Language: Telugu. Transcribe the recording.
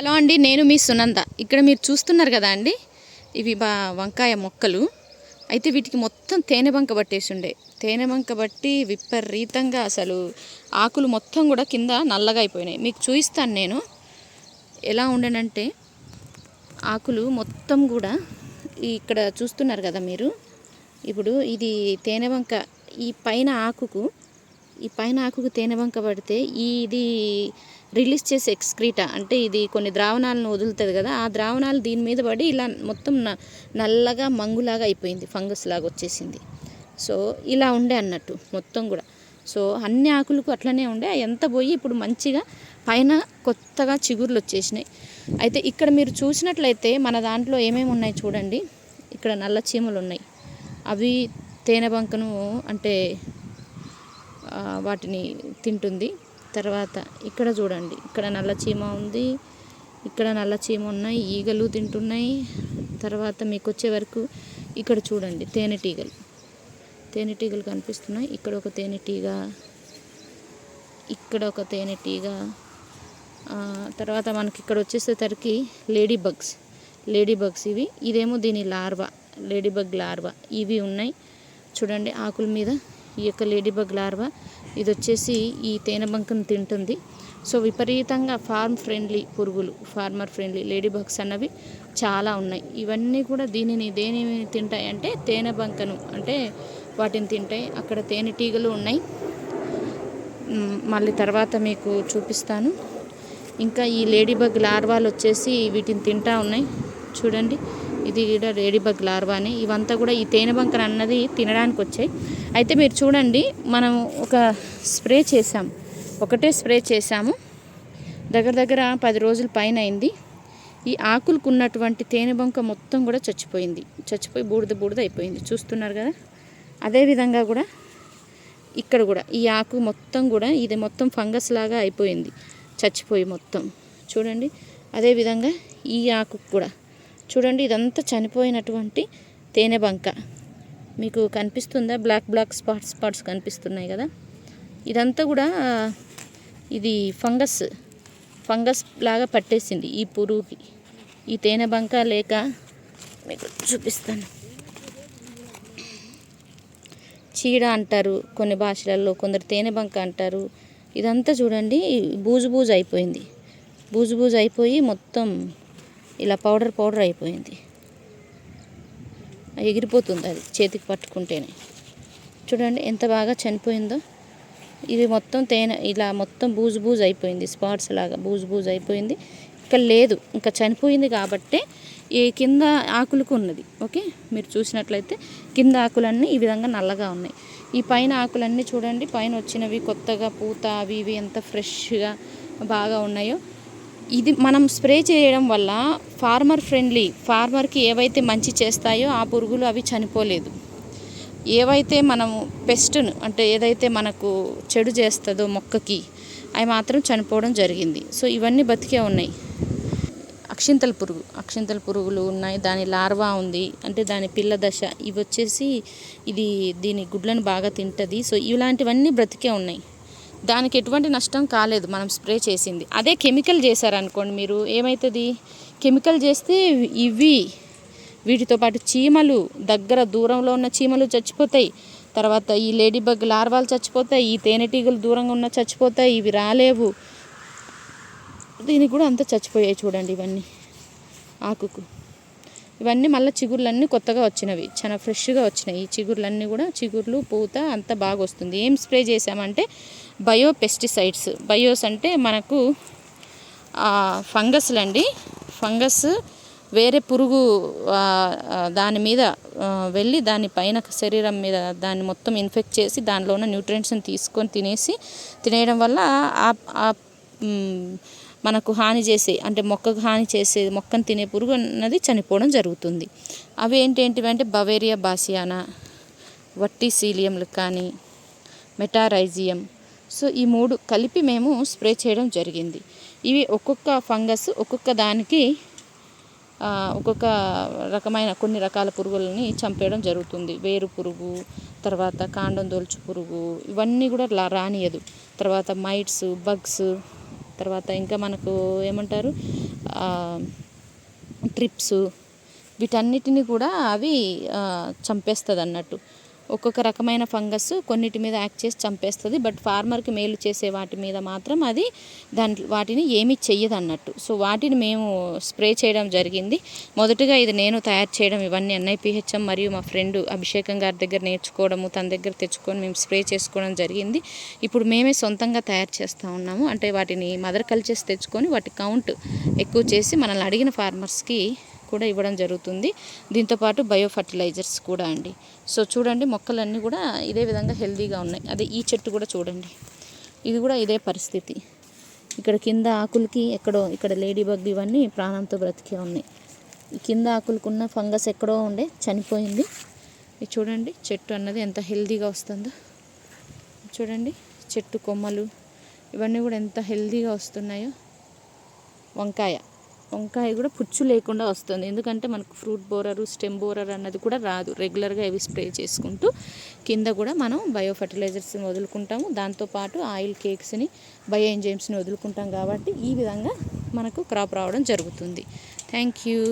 హలో అండి నేను మీ సునంద. ఇక్కడ మీరు చూస్తున్నారు కదా అండి? ఇవి బా వంకాయ మొక్కలు. అయితే వీటికి మొత్తం తేనె బంక పట్టేసి ఉండే తేనె బంక బట్టి విపరీతంగా అసలు ఆకులు మొత్తం కూడా కింద నల్లగా అయిపోయినాయి. మీకు చూపిస్తాను నేను. ఎలా ఉండనంటే ఆకులు మొత్తం కూడా ఇక్కడ చూస్తున్నారు కదా మీరు? ఇప్పుడు ఇది తేనె బంక. ఈ పైన ఆకుకు ఈ పైన ఆకుకు తేనె బంక పడితే ఈ ఇది రిలీజ్ చేసే ఎక్స్క్రీటా అంటే ఇది కొన్ని ద్రావణాలను వదులుతుంది కదా ఆ ద్రావణాలు దీని మీద పడి ఇలా మొత్తం న- నల్లగా మంగులాగా అయిపోయింది ఫంగస్ లాగా వచ్చేసింది. సో ఇలా ఉండే అన్నట్టు మొత్తం కూడా. సో అన్ని ఆకులకు అట్లనే ఉండే అవి ఎంత పోయి ఇప్పుడు మంచిగా పైన కొత్తగా చిగుర్లు వచ్చేసినాయి. అయితే ఇక్కడ మీరు చూసినట్లయితే మన దాంట్లో ఏమేమి ఉన్నాయి చూడండి. ఇక్కడ నల్ల చీమలు ఉన్నాయి. అవి తేనె బంకను అంటే వాటిని తింటుంది. తర్వాత ఇక్కడ చూడండి. ఇక్కడ నల్ల చీమ ఉంది. ఇక్కడ నల్ల చీమ ఉన్నాయి. ఈగలు తింటున్నాయి. తర్వాత మీకు వచ్చే వరకు ఇక్కడ చూడండి. తేనెటీగలు తేనెటీగలు కనిపిస్తున్నాయి. ఇక్కడ ఒక తేనెటీగ ఇక్కడ ఒక తేనెటీగ తర్వాత మనకి ఇక్కడ వచ్చేసేసరికి లేడీ బగ్స్. లేడీ బగ్స్ ఇవి. ఇదేమో దీని లార్వా. Lady bug larva. ఇవి ఉన్నాయి. చూడండి ఆకుల మీద ఈ యొక్క లేడీ బగ్ లార్వా. ఇది వచ్చేసి ఈ తేనెబంకను తింటుంది. సో విపరీతంగా ఫార్మ్ ఫ్రెండ్లీ పురుగులు ఫార్మర్ ఫ్రెండ్లీ లేడీ బగ్స్ అన్నవి చాలా ఉన్నాయి. ఇవన్నీ కూడా దీనిని దేనిని తింటాయి అంటే తేనె బంకను. అంటే వాటిని తింటాయి. అక్కడ తేనెటీగలు ఉన్నాయి. మళ్ళీ తర్వాత మీకు చూపిస్తాను. ఇంకా ఈ లేడీ బగ్ లార్వాలు వచ్చేసి వీటిని తింటా ఉన్నాయి. చూడండి. ఇది కూడా లేడీ బగ్ లార్వాని. ఇవంతా కూడా ఈ తేనెబంకన అన్నది తినడానికి వచ్చాయి అయితే మీరు చూడండి మనం ఒక స్ప్రే చేసాం ఒకటే స్ప్రే చేసాము దగ్గర దగ్గర పది రోజుల పైన అయింది ఈ ఆకులకు ఉన్నటువంటి తేనె బొంక మొత్తం కూడా చచ్చిపోయింది. చచ్చిపోయి బూడిద బూడిద అయిపోయింది. చూస్తున్నారు కదా? అదేవిధంగా కూడా ఇక్కడ కూడా ఈ ఆకు మొత్తం కూడా ఇది మొత్తం ఫంగస్ లాగా అయిపోయింది. చచ్చిపోయి మొత్తం. చూడండి అదేవిధంగా ఈ ఆకు కూడా. చూడండి ఇదంతా చనిపోయినటువంటి తేనె బంక. మీకు కనిపిస్తుందా? బ్లాక్ బ్లాక్ స్పాట్స్ స్పాట్స్ కనిపిస్తున్నాయి కదా? ఇదంతా కూడా ఇది ఫంగస్ ఫంగస్ లాగా పట్టేసింది ఈ పురుగుకి. ఈ తేనె బంక లేక మీకు చూపిస్తాను. చీడ అంటారు కొన్ని భాషలలో కొందరు తేనె బంక అంటారు. ఇదంతా చూడండి బూజు బూజు అయిపోయింది. బూజు బూజు అయిపోయి మొత్తం ఇలా పౌడర్ పౌడర్ అయిపోయింది. ఎగిరిపోతుంది అది చేతికి పట్టుకుంటేనే. చూడండి ఎంత బాగా చనిపోయిందో. ఇది మొత్తం తేనె ఇలా మొత్తం బూజు బూజు అయిపోయింది స్పాట్స్ లాగా బూజు బూజు అయిపోయింది. ఇంకా లేదు ఇంకా చనిపోయింది కాబట్టే ఈ కింద ఆకులకు ఉన్నది ఓకే? మీరు చూసినట్లయితే కింద ఆకులన్నీ ఈ విధంగా నల్లగా ఉన్నాయి. ఈ పైన ఆకులన్నీ చూడండి పైన వచ్చినవి కొత్తగా పూత అవి ఇవి ఎంత ఫ్రెష్గా బాగా ఉన్నాయో. ఇది మనం స్ప్రే చేయడం వల్ల ఫార్మర్ ఫ్రెండ్లీ ఫార్మర్కి ఏవైతే మంచి చేస్తాయో ఆ పురుగులు అవి చనిపోలేదు. ఏవైతే మనము పెస్ట్ను అంటే ఏదైతే మనకు చెడు చేస్తుందో మొక్కకి అవి మాత్రం చనిపోవడం జరిగింది. సో ఇవన్నీ బతికే ఉన్నాయి. అక్షింతల పురుగు అక్షింతల పురుగులు ఉన్నాయి దాని లార్వా ఉంది అంటే దాని పిల్ల దశ ఇవి వచ్చేసి ఇది దీని గుడ్లను బాగా తింటుంది. సో ఇలాంటివన్నీ బ్రతికే ఉన్నాయి. దానికి ఎటువంటి నష్టం కాలేదు మనం స్ప్రే చేసింది. అదే కెమికల్ చేశారనుకోండి మీరు ఏమవుతుంది కెమికల్ చేస్తే ఇవి వీటితో పాటు చీమలు దగ్గర దూరంలో ఉన్న చీమలు చచ్చిపోతాయి. తర్వాత ఈ లేడీ బగ్ లార్వాలు చచ్చిపోతాయి ఈ తేనెటీగలు దూరంగా ఉన్న చచ్చిపోతాయి ఇవి రాలేవు. దీనికి కూడా అంతా చచ్చిపోయాయి చూడండి ఇవన్నీ ఆకుకు. ఇవన్నీ మళ్ళీ చిగుర్లన్నీ కొత్తగా వచ్చినవి. చాలా ఫ్రెష్గా వచ్చినాయి. ఈ చిగుర్లన్నీ కూడా చిగుర్లు పూత అంతా బాగా వస్తుంది. ఏం స్ప్రే చేసామంటే బయో పెస్టిసైడ్స్ బయోస్ అంటే మనకు ఫంగస్లు అండి ఫంగస్ వేరే పురుగు దాని మీద వెళ్ళి దాని పైన శరీరం మీద దాన్ని మొత్తం ఇన్ఫెక్ట్ చేసి దానిలో ఉన్న న్యూట్రియంట్స్ని తీసుకొని తినేసి తినేయడం వల్ల ఆ ఆ, మనకు హాని చేసే అంటే మొక్కకు హాని చేసే మొక్కను తినే పురుగు అన్నది చనిపోవడం జరుగుతుంది. అవి ఏంటేంటివి అంటే బవేరియా బాసియానా వట్టిసీలియంలు కానీ మెటారైజియం. సో ఈ మూడు కలిపి మేము స్ప్రే చేయడం జరిగింది. ఇవి ఒక్కొక్క ఫంగస్ ఒక్కొక్క దానికి ఒక్కొక్క రకమైన కొన్ని రకాల పురుగులని చంపేయడం జరుగుతుంది. వేరు పురుగు తర్వాత కాండం దోల్చు పురుగు ఇవన్నీ కూడా రానియదు. తర్వాత మైట్స్ బగ్స్ తర్వాత ఇంకా మనకు ఏమంటారు ట్రిప్స్ వీటన్నిటిని కూడా అవి చంపేస్తుంది అన్నట్టు ఒక్కొక్క రకమైన ఫంగస్ కొన్నిటి మీద యాక్ట్ చేసి చంపేస్తుంది బట్ ఫార్మర్కి మేలు చేసే వాటి మీద మాత్రం అది దాని వాటిని ఏమీ చెయ్యదు అన్నట్టు సో వాటిని మేము స్ప్రే చేయడం జరిగింది. మొదటగా ఇది నేను తయారు చేయడం ఇవన్నీ ఎన్ఐపిహెచ్ఎం మరియు మా ఫ్రెండ్ అభిషేకం గారి దగ్గర నేర్చుకోవడము తన దగ్గర తెచ్చుకొని మేము స్ప్రే చేసుకోవడం జరిగింది. ఇప్పుడు మేమే సొంతంగా తయారు చేస్తూ ఉన్నాము. అంటే వాటిని మదర్ కల్చర్స్ తెచ్చుకొని వాటి కౌంట్ ఎక్కువ చేసి మనల్ని అడిగిన ఫార్మర్స్కి కూడా ఇవ్వడం జరుగుతుంది. దీంతోపాటు బయో ఫర్టిలైజర్స్ కూడా అండి. సో చూడండి మొక్కలన్నీ కూడా ఇదే విధంగా హెల్దీగా ఉన్నాయి. అదే ఈ చెట్టు కూడా చూడండి. ఇది కూడా ఇదే పరిస్థితి. ఇక్కడ కింద ఆకులకి ఎక్కడో ఇక్కడ లేడీ బగ్ ఇవన్నీ ప్రాణంతో బ్రతికే ఉన్నాయి. ఈ కింద ఆకులకున్న ఫంగస్ ఎక్కడో ఉండే చనిపోయింది. ఇది చూడండి చెట్టు అన్నది ఎంత హెల్దీగా వస్తుందో. చూడండి చెట్టు కొమ్మలు ఇవన్నీ కూడా ఎంత హెల్దీగా వస్తున్నాయో. వంకాయ. వంకాయ కూడా పుచ్చు లేకుండా వస్తుంది. ఎందుకంటే మనకు ఫ్రూట్ బోరరు స్టెమ్ బోరర్ అన్నది కూడా రాదు. రెగ్యులర్గా ఇవి స్ప్రే చేసుకుంటూ కింద కూడా మనం బయో ఫర్టిలైజర్స్ని వదులుకుంటాము దాంతోపాటు ఆయిల్ కేక్స్ని బయో ఎంజైమ్స్ని వదులుకుంటాం కాబట్టి ఈ విధంగా మనకు క్రాప్ రావడం జరుగుతుంది. Thank you.